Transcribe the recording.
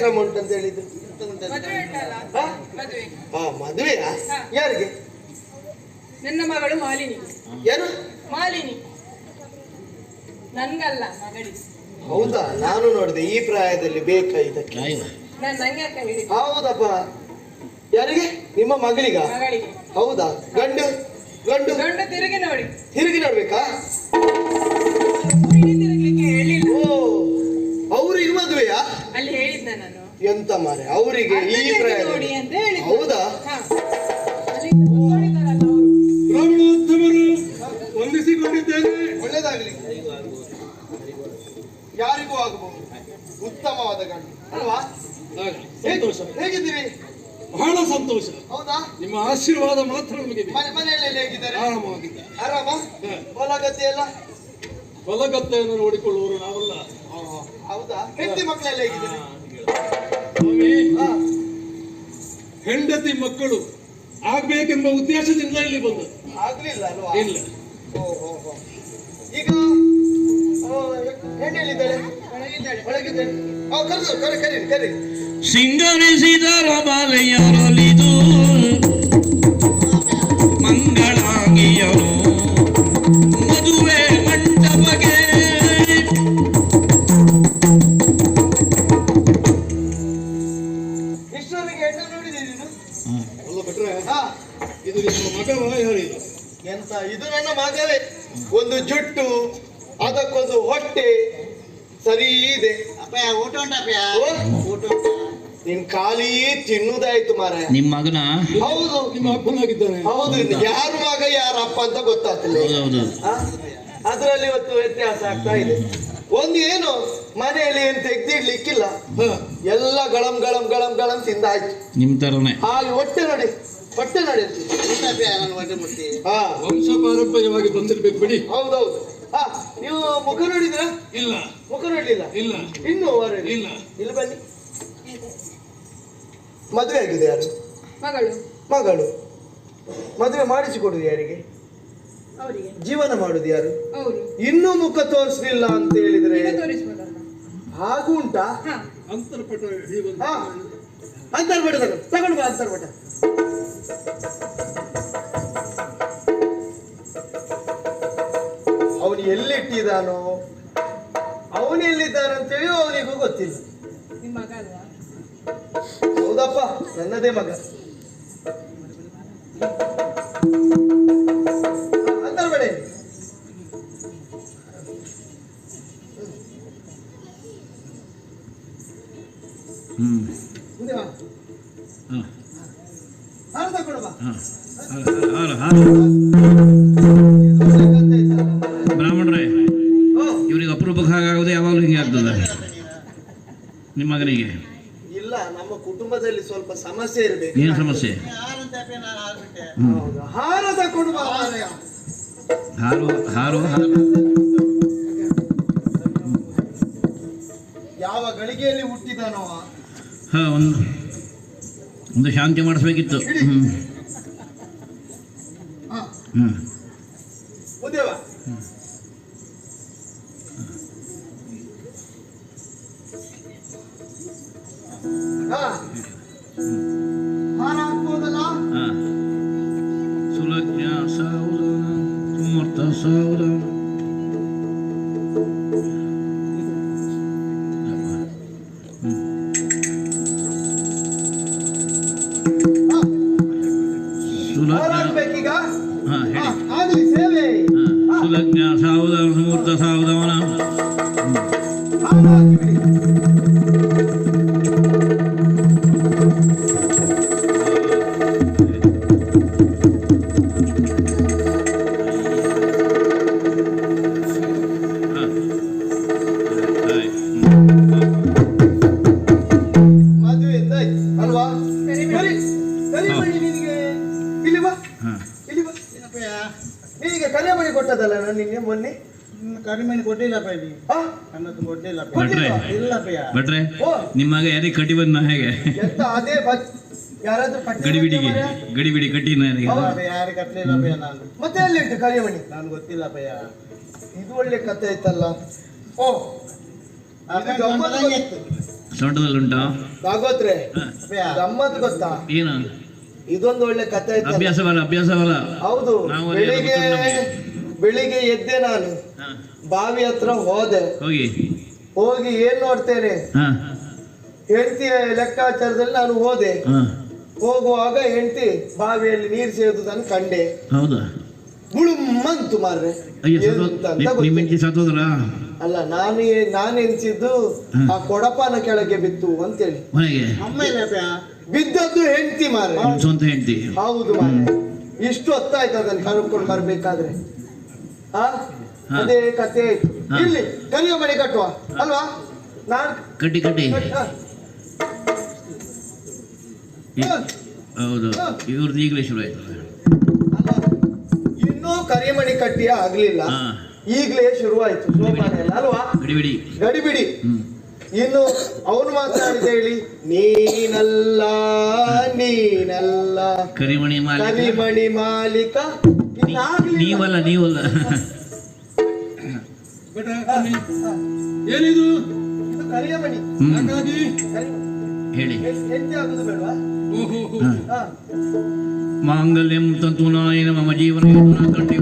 ಕಾರ್ಯಕ್ರಮ ಅಂತ ಹೇಳಿದ್ರು. ಹಾ? ಮದುವೆಯ. ಯಾರಿಗೆ? ನನ್ನ ಮಗಳು ಮಾಲಿನಿ. ಏನು? ಮಾಲಿನಿ. ನನ್ಗಲ್ಲ ಮಗಳಿಗೆ. ಹೌದಾ? ನಾನು ನೋಡಿದೆ ಈ ಪ್ರಾಯದಲ್ಲಿ ಬೇಕಾ ಇದಕ್ಕೆ? ನಾನು ನಂಗೆ ಅಕ್ಕ ಹೇಳಿ ಹೌದಪ್ಪ. ಯಾರಿಗೆ? ನಿಮ್ಮ ಮಗಳಿಗ? ಮಗಳಿಗೆ. ಹೌದಾ? ಗಂಡು? ಗಂಡು? ಗಂಡು ತಿರುಗಿ ನೋಡಿ. ತಿರುಗಿ ನೋಡ್ಬೇಕಾ? ಹೇಳಿದ್ದ ನಾನು ಎಂತ ಮಾರೆ ಅವರಿಗೆ ಈ ನೋಡಿ ಅಂತ ಹೇಳಿದ್ದ ಹೌದಾ? ಹಾ. ಅಲ್ಲಿ ಕೂತ್ಕೊಂಡಿದ್ದಾರಲ್ಲ ಅವರು. ಬ್ರಾಹ್ಮಣೋತ್ತಮರು ವಂದಿಸಿಕೊಂಡಿದ್ದೇನೆ. ಒಳ್ಳೇದಾಗ್ಲಿ. ಯಾರಿಗೂ ಆಗಬಹುದು. ಉತ್ತಮವಾದ ಗಂಡು. ಅಲ್ವಾ? ಆಗಲಿ. ಹೇಗ್- ಸಂತೋಷ. ಹೇಗಿದ್ದೀರಿ? ಬಹಳ ಸಂತೋಷ. ಹೌದಾ? ನಿಮ್ಮ ಆಶೀರ್ವಾದ ಮಾತ್ರ ನಮಗೆ ಬೇಕು. ಮನೆ ಮನೆಯಲ್ಲಿ ಹೇಗಿದ್ದಾರೆ? ಆರಾಮವಾಗಿದ್ದ ಆರಾಮ? ಹಾ. ಹೊಲ ಗದ್ದೆ ಎಲ್ಲ? ಹೊಲಗತ್ತೆಯನ್ನು ನೋಡಿಕೊಳ್ಳುವರು ನಾವಲ್ಲ. ಹೌದಾ? ಹೆಂಡತಿ ಮಕ್ಕಳೆಲ್ಲ ಹೇಗಿದ್ದಾರೆ. ಹೆಂಡತಿ ಮಕ್ಕಳು ಆಗ್ಬೇಕೆಂಬ ಉದ್ದೇಶದಿಂದ ಇಲ್ಲಿ ಬಂದ. ಆಗ್ಲಿಲ್ಲ ಅಲ್ವಾ? ಇಲ್ಲ. ಕರೆ ಓ, ಓ. ಈಗ ಆ, ಹೆಣ್ಣು ಹಾ ಇದು ನಿಮ್ಮ ಎಂತ ಇದು ನನ್ನ ಮಗವೇ ಒಂದು ಜುಟ್ಟು ಅದಕ್ಕೊಂದು ಹೊಟ್ಟೆ. ಸರಿ ಇದೆ. ಊಟ ಉಂಟಪ್ಪಯ್ಯ ಓ, ಊಟ ಉಂಟು? ನಿನ್ ಖಾಲಿ ತಿನ್ನುದಾಯ್ತು ಮಾರ ನಿಮ್ಮ ಮಗನ? ಹೌದು. ನಿಮ್ಮ ಅಪ್ಪನಾಗಿದ್ದಾನೆ. ಹೌದು ಯಾರು ಮಗ ಯಾರ ಅಪ್ಪ ಅಂತ ಗೊತ್ತಾಗ್ತಿಲ್ಲ. ಹೌದು. ಆ? ಅದ್ರಲ್ಲಿ ಇವತ್ತು ವ್ಯತ್ಯಾಸ ಆಗ್ತಾ ಇದೆ. ಒಂದು ಏನು? ಮನೆಯಲ್ಲಿ ಏನ್ ತೆಗ್ದಿಡ್ಲಿಕ್ಕಿಲ್ಲ. ಎಲ್ಲ ಗಳಂ ಗಳಂ ಗಳಂ ಗಳಂ ತಿಂದಾಯ್ತು. ನಿಮ್ ತರನೇ. ಹಾಗೆ ಹೊಟ್ಟೆ ನೋಡಿ. ಹೊಟ್ಟೆ ನೋಡಿ. ಹಾ. ವಂಶ ಪಾರಂಪರ್ಯವಾಗಿ ಬಂದಿರ್ಬೇಕು ಬಿಡಿ. ಹೌದೌದು. ಹಾ ನೀವು ಮುಖ ನೋಡಿದ್ರ? ಇಲ್ಲ. ಮುಖ ನೋಡ್ಲಿಲ್ಲ? ಇಲ್ಲ. ಇನ್ನು. ಇಲ್ಲ. ಇಲ್ಲಿ ಬನ್ನಿ. ಮದುವೆ ಆಗಿದೆ ಯಾರು? ಮಗಳು. ಮಗಳು. ಮದುವೆ ಮಾಡಿಸಿಕೊಡುದು ಯಾರಿಗೆ? ಅವರಿಗೆ. ಜೀವನ ಮಾಡುದು ಯಾರು? ಇನ್ನೂ ಮುಖ ತೋರಿಸ್ಲಿಲ್ಲ ಅಂತ ಹೇಳಿದ್ರೆ? ಹಾಗೂ ಉಂಟಾ? ಅಂತರ್ಪಟ ಅಂತರ್ಬಟ ತಗೊಂಡು ಬಾ ಅಂತರ್ಪಟ ಅವನು ಎಲ್ಲಿಟ್ಟಿದಾನೋ ಅವನು ಎಲ್ಲಿದ್ದಾನೆ ಅಂತೇಳಿ ಅವನಿಗೂ ಗೊತ್ತಿಲ್ಲ. ಹೌದಪ್ಪ ನನ್ನದೇ ಮಗ. ಬ್ರಾಹ್ಮಣರೇ ಇವ್ರಿಗೆ ಅಪರೂಪಕ್ಕೆ ಹಾಗಾಗೋದು ಯಾವಾಗಲೂ ಹೀಗೆ ಆಗ್ತದೆ. ನಿಮ್ಮ ಮಗನಿಗೆ. ಇಲ್ಲ ನಮ್ಮ ಕುಟುಂಬದಲ್ಲಿ ಸ್ವಲ್ಪ ಸಮಸ್ಯೆ ಇರಬೇಕು. ಏನು ಸಮಸ್ಯೆ? ಆಗ್ಬಿಟ್ಟೆ ಹೌದು. ಹಾರ ಹಾಲು ಯಾವ ಗಳಿಗೆಯಲ್ಲಿ ಹುಟ್ಟಿದಾನೋ. ಹ ಹಾ ಒಂದು ಒಂದು ಶಾಂತಿ ಮಾಡಿಸ್ಬೇಕಿತ್ತು. ಹ್ಮ್. ಹಾ, സർവജ്ഞ സാവധാന സുഹൃത്ത സാവധാന Yeah. ಹಾರ ಕಲೆಮಣಿ ನಿನಗೆ ನಿನಗೆ ಕೊಟ್ಟದಲ್ಲ ನಾನು ನಿನ್ನೆ ಮೊನ್ನೆ? ಕಡಿಮೆ ಕೊಟ್ಟಿಲ್ಲಪ್ಪ ಇಲ್ಲಿ. ಹಾ ನನ್ನದು ಕೊಟ್ಟಿಲ್ಲಪ್ಪ ಭಟ್ರೆ ಇಲ್ಲಪ್ಪಯ್ಯ ಭಟ್ರೆ ಓ. ನಿಮ್ಮ ಮಗ ಯಾರಿಗೆ ಕಟ್ಟಿ ಬಂದ ಹೇಗೆ? ಎಂತ ಅದೇ ಬ- ಯಾರಾದ್ರೂ ಕಟ್ಟಿ ಗಡಿಬಿಡಿಗೆ ಗಡಿಬಿಡಿ ಕಟ್ಟಿನ ಯಾರಿಗೆ? ಇಲ್ಲಪ್ಪ, ಯಾರು ಕಟ್ಟಲಿಲ್ಲಪ್ಪಯ್ಯ ನಾನು. ಮತ್ತೆ ಎಲ್ಲಿ ಉಂಟು ಕರಿಮಣಿ ನಾನು ಗೊತ್ತಿಲ್ಲಪ್ಪಯ್ಯ ಇದು ಒಳ್ಳೆ ಕಥೆ ಆಯ್ತಲ್ಲ. ಓ. ಸೊಂಟದಲ್ಲಿ ಉಂಟಾ ಭಾಗವತ್ರೆ ಗಮ್ಮತ್ ಗೊತ್ತಾ? ಏನು? ಇದೊಂದು ಒಳ್ಳೆ ಕಥೆ ಅಭ್ಯಾಸವಲ್ಲ ಅಭ್ಯಾಸವಲ್ಲ ಹೌದು. ಬೆಳಿಗ್ಗೆ ಬೆಳಿಗ್ಗೆ ಎದ್ದೆ ನಾನು. ಬಾವಿ ಹತ್ರ ಹೋದೆ. ಹೋಗಿ. ಹೋಗಿ ಏನ್ ನೋಡ್ತೇನೆ? ಹೆಂಡತಿಯ ಲೆಕ್ಕಾಚಾರದಲ್ಲಿ ನಾನು ಹೋದೆ. ಹೋಗುವಾಗ ಹೆಂಡತಿ ಬಾವಿಯಲ್ಲಿ ನೀರು ಸೇದುದನ್ನು ಕಂಡೆ. ಹೌದಾ? ಬುಳುಮ್ಮಂತು ಮಾರ್ರೆ. ಅಲ್ಲ ನಾನು ನಾನು ಎನಿಸಿದ್ದು ಆ ಕೊಡಪಾನ ಕೆಳಗೆ ಬಿತ್ತು ಅಂತೇಳಿ. ಬಿದ್ದದ್ದು ಹೆಂಡತಿ ಮಾರ ಸ್ವಂತ ಹೆಂಡತಿ. ಹೌದು ಮಾರ ಇಷ್ಟು ಹೊತ್ತಾಯ್ತು ಅದನ್ನು ಕರ್ಕೊಂಡು ಬರ್ಬೇಕಾದ್ರೆ. ಆ? ಹಾ. ಅದೇ ಕಥೆ ಆಯ್ತು. ಹಾ. ಇಲ್ಲಿ ಕಲಿಯ ಮಣಿ ಕಟ್ಟುವ. ಅಲ್ವಾ? ನಾನ್ ಕಟ್ಟಿ ಕಟ್ಟಿ. ಹೌದು. ಇವ್ರದ್ದು ಈಗಲೇ ಶುರು ಆಯ್ತು. ಅಲ್ಲ, ಇನ್ನೂ ಕರಿಮಣಿ ಕಟ್ಟಿಯ ಆಗ್ಲಿಲ್ಲ. ಈಗಲೇ ಈಗ್ಲೇ ಶುರುವಾಯ್ತು. ಎಲ್ಲ ಅಲ್ವಾ? ಗಡಿಬಿಡಿ. ಬಿಡಿ ಗಡಿಬಿಡಿ. ಹ್ಮ್. ಇನ್ನು ಅವನು ಮಾತಾಡಿದ ಹೇಳಿ ನೀನಲ್ಲ ನೀನಲ್ಲ. ಕರಿಮಣಿ ಮಾಲೀಕ? ಕರಿಮಣಿ ಮಾಲೀಕ ನೀವಲ್ಲ ನೀವಲ್ಲ. ಏನಿದು? ಕರಿಯಮಣಿ. ಕರಿಮಣಿ. ಹೇಳಿ. ಮಾಂಗಲ್ಯಂ ತಂತು ನಾಯಿ ನಮ್ಮ ಜೀವನ ಕಂಠೆ